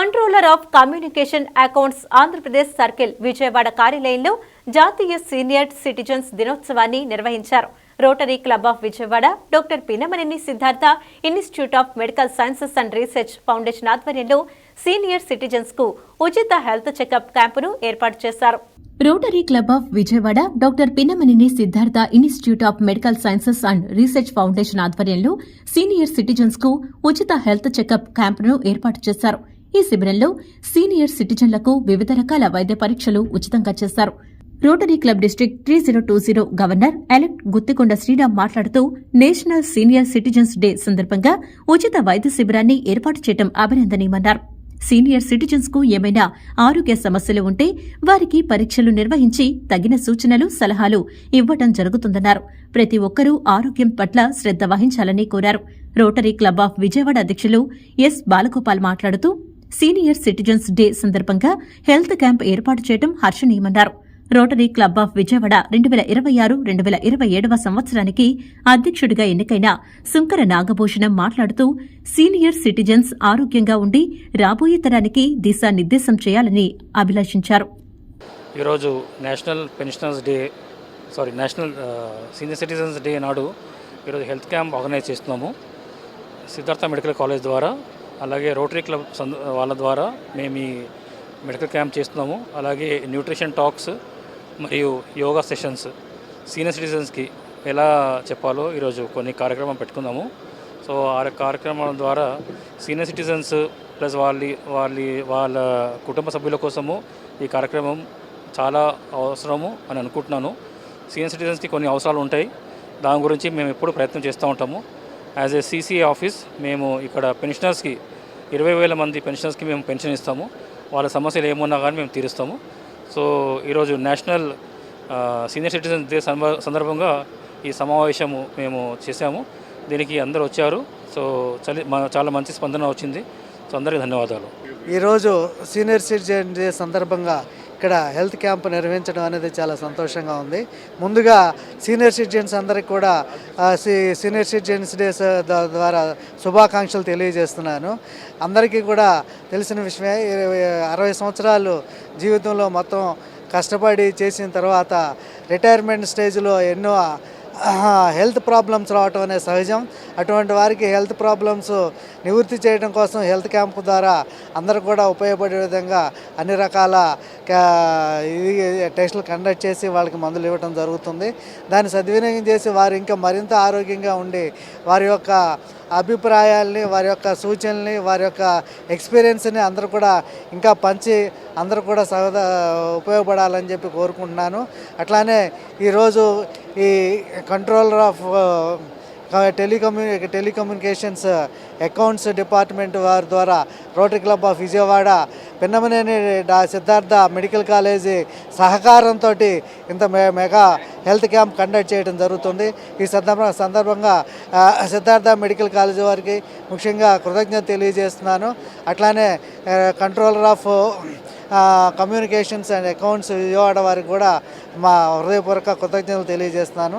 Controller of communication accounts Andhra Pradesh circle Vijayawada కార్యాలయంలో జాతీయ senior citizens దినోత్సవాన్ని నిర్వహించారు. Rotary club of Vijayawada doctor Pinamaneni Siddhartha institute of medical sciences and research foundation ఆధ్వర్యంలో senior సిటిజన్స్కు ఉచిత health checkup క్యాంపును ఏర్పాటు చేశారు. Rotary club of Vijayawada doctor Pinnamaneni Siddhartha institute of medical sciences and research foundation ఆధ్వర్యంలో senior సిటిజన్స్కు ఉచిత health checkup క్యాంపును ఏర్పాటు చేశారు. ఈ శిబిరంలో సీనియర్ సిటిజన్లకు వివిధ రకాల వైద్య పరీక్షలు ఉచితంగా చేశారు. Rotary club district three zero two zero governor elect Guttikonda Sriram మాట్లాడుతూ నేషనల్ సీనియర్ సిటిజన్స్ డే సందర్భంగా ఉచిత వైద్య శిబిరాన్ని ఏర్పాటు చేయడం అభినందనీయమన్నారు. సీనియర్ సిటిజన్స్కు ఏమైనా ఆరోగ్య సమస్యలు ఉంటే వారికి పరీక్షలు నిర్వహించి తగిన సూచనలు సలహాలు ఇవ్వడం జరుగుతుందన్నారు. ప్రతి ఒక్కరూ ఆరోగ్యం పట్ల శ్రద్ధ వహించాలని కోరారు. రోటరీ క్లబ్ ఆఫ్ విజయవాడ అధ్యక్షులు ఎస్ బాలగోపాల్ మాట్లాడుతూ సీనియర్ సిటిజన్స్ డే సందర్భంగా హెల్త్ క్యాంప్ ఏర్పాటు చేయడం హర్షణీయమన్నారు. రోటరీ క్లబ్ ఆఫ్ విజయవాడ రెండు వేల ఇరవై ఆరు రెండు వేల ఇరవై ఏడవ సంవత్సరానికి అధ్యక్షుడిగా ఎన్నికైన శుంకర నాగభూషణం మాట్లాడుతూ సీనియర్ సిటిజన్స్ ఆరోగ్యంగా ఉండి రాబోయే తరానికి దిశానిర్దేశం చేయాలని అభిలాషించారు. ఈరోజు national pensioners day sorry national senior citizens day నాడు ఈరోజు హెల్త్ క్యాంప్ ఆర్గనైజ్ చేస్తున్నాము. సిద్ధార్థ మెడికల్ కాలేజ్ ద్వారా అలాగే రోటరీ క్లబ్ వాళ్ళ ద్వారా మేము ఈ మెడికల్ క్యాంప్ చేస్తున్నాము. అలాగే న్యూట్రిషన్ టాక్స్ మరియు యోగా సెషన్స్ సీనియర్ సిటిజన్స్కి ఎలా చెప్పాలో ఈరోజు కొన్ని కార్యక్రమం పెట్టుకుందాము. సో ఆ కార్యక్రమాల ద్వారా సీనియర్ సిటిజన్స్ ప్లస్ వాళ్ళ వాళ్ళ వాళ్ళ కుటుంబ సభ్యుల కోసము ఈ కార్యక్రమం చాలా అవసరము అని అనుకుంటున్నాను. సీనియర్ సిటిజన్స్కి కొన్ని అవసరాలు ఉంటాయి. దాని గురించి మేము ఎప్పుడు ప్రయత్నం చేస్తూ ఉంటాము. యాజ్ ఏ సీసీఏ ఆఫీస్ మేము ఇక్కడ పెన్షనర్స్కి ఇరవై వేల మంది పెన్షనర్స్కి మేము పెన్షన్ ఇస్తాము. వాళ్ళ సమస్యలు ఏమున్నా కానీ మేము తీరుస్తాము. సో ఈరోజు నేషనల్ సీనియర్ సిటిజన్స్ డే సందర్భంగా ఈ సమావేశము మేము చేశాము. దీనికి అందరూ వచ్చారు. సో చలి మా- చాలా మంచి స్పందన వచ్చింది. సో అందరికీ ధన్యవాదాలు. ఈరోజు సీనియర్ సిటిజన్ డే సందర్భంగా ఇక్కడ హెల్త్ క్యాంప్ నిర్వహించడం అనేది చాలా సంతోషంగా ఉంది. ముందుగా సీనియర్ సిటిజన్స్ అందరికి కూడా సీనియర్ సిటిజన్స్ డేస్ ద్వారా శుభాకాంక్షలు తెలియజేస్తున్నాను. అందరికీ కూడా తెలిసిన విషయమే అరవై సంవత్సరాలు జీవితంలో మొత్తం కష్టపడి చేసిన తర్వాత రిటైర్మెంట్ స్టేజ్లో ఎన్నో హెల్త్ ప్రాబ్లమ్స్ రావటం అనేది సహజం. అటువంటి వారికి హెల్త్ ప్రాబ్లమ్స్ నివృత్తి చేయడం కోసం హెల్త్ క్యాంప్ ద్వారా అందరూ కూడా ఉపయోగపడే విధంగా అన్ని రకాల ఇది టెస్టులు కండక్ట్ చేసి వాళ్ళకి మందులు ఇవ్వడం జరుగుతుంది. దాన్ని సద్వినియోగం చేసి వారు ఇంకా మరింత ఆరోగ్యంగా ఉండి వారి యొక్క అభిప్రాయాల్ని వారి యొక్క సూచనల్ని వారి యొక్క ఎక్స్పీరియన్స్ని అందరూ కూడా ఇంకా పంచి అందరూ కూడా సహద ఉపయోగపడాలని చెప్పి కోరుకుంటున్నాను. అట్లానే ఈరోజు ఈ కంట్రోలర్ ఆఫ్ టెలికమ్యూ టెలికమ్యూనికేషన్స్ అకౌంట్స్ డిపార్ట్మెంట్ వారి ద్వారా Rotary club of Vijayawada Pinnamaneni డా సిద్ధార్థ మెడికల్ కాలేజీ సహకారంతో ఇంత మెగా హెల్త్ క్యాంప్ కండక్ట్ చేయడం జరుగుతుంది. ఈ సందర్భ సందర్భంగా సిద్ధార్థ మెడికల్ కాలేజీ వారికి ముఖ్యంగా కృతజ్ఞత తెలియజేస్తున్నాను. అట్లానే controller of communications and accounts Vijayawada వారికి కూడా మా హృదయపూర్వక కృతజ్ఞతలు తెలియజేస్తున్నాను.